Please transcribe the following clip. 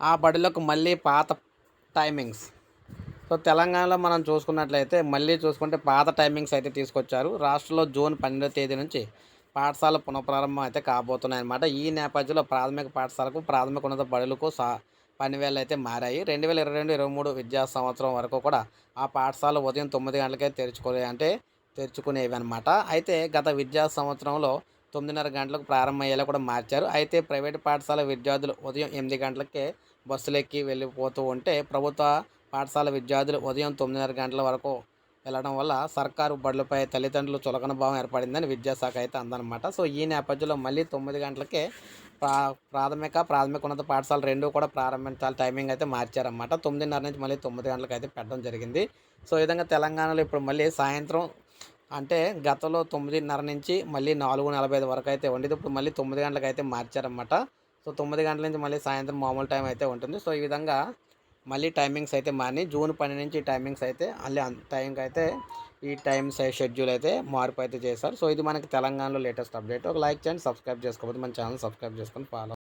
ఆ బడులకు మళ్ళీ పాత టైమింగ్స్ సో తెలంగాణలో మనం చూసుకున్నట్లయితే మళ్ళీ చూసుకుంటే పాత టైమింగ్స్ అయితే తీసుకొచ్చారు. రాష్ట్రంలో జూన్ పన్నెండో తేదీ నుంచి పాఠశాల పునఃప్రారంభం అయితే కాబోతున్నాయి అనమాట ఈ నేపథ్యంలో ప్రాథమిక పాఠశాలకు ప్రాథమిక ఉన్నత బడులకు సా పనివేళ్ళు అయితే మారాయి. రెండు వేల ఇరవై రెండు ఇరవై మూడు విద్యా సంవత్సరం వరకు కూడా ఆ పాఠశాల ఉదయం తొమ్మిది గంటలకే తెరుచుకునే అంటే తెరుచుకునేవి అనమాట అయితే గత విద్యా సంవత్సరంలో తొమ్మిదిన్నర గంటలకు ప్రారంభమయ్యేలా కూడా మార్చారు. అయితే ప్రైవేట్ పాఠశాల విద్యార్థులు ఉదయం ఎనిమిది గంటలకే బస్సులు ఎక్కి వెళ్ళిపోతూ ఉంటే ప్రభుత్వ పాఠశాల విద్యార్థులు ఉదయం తొమ్మిదిన్నర గంటల వరకు వెళ్ళడం వల్ల సర్కారు బడులపై తల్లిదండ్రులు చులకన భావం ఏర్పడిందని విద్యాశాఖ అయితే అందనమాట సో ఈ నేపథ్యంలో మళ్ళీ తొమ్మిది గంటలకే ప్రా ప్రాథమిక ప్రాథమిక ఉన్నత పాఠశాల రెండు కూడా ప్రారంభించాలి. టైమింగ్ అయితే మార్చారన్నమాట. తొమ్మిదిన్నర నుంచి మళ్ళీ తొమ్మిది గంటలకు అయితే పెట్టడం జరిగింది. సో ఈ విధంగా తెలంగాణలో ఇప్పుడు మళ్ళీ సాయంత్రం అంటే గతంలో తొమ్మిదిన్నర నుంచి మళ్ళీ నాలుగు నలభై ఐదు వరకు అయితే ఉండేది. ఇప్పుడు మళ్ళీ తొమ్మిది గంటలకు అయితే మార్చారన్నమాట. సో తొమ్మిది గంటల నుంచి మళ్ళీ సాయంత్రం మామూలు టైం అయితే ఉంటుంది. సో ఈ విధంగా మళ్ళీ టైమింగ్స్ అయితే మారి జూన్ పన్నెండు నుంచి టైమింగ్స్ అయితే మళ్ళీ టైంకి అయితే ఈ టైం షెడ్యూల్ అయితే మార్పు అయితే చేశారు. సో ఇది మనకి తెలంగాణలో లేటెస్ట్ అప్డేట్ ఒక లైక్ చేయండి సబ్స్క్రైబ్ చేసుకోకపోతే మన ఛానల్ సబ్స్క్రైబ్ చేసుకొని ఫాలో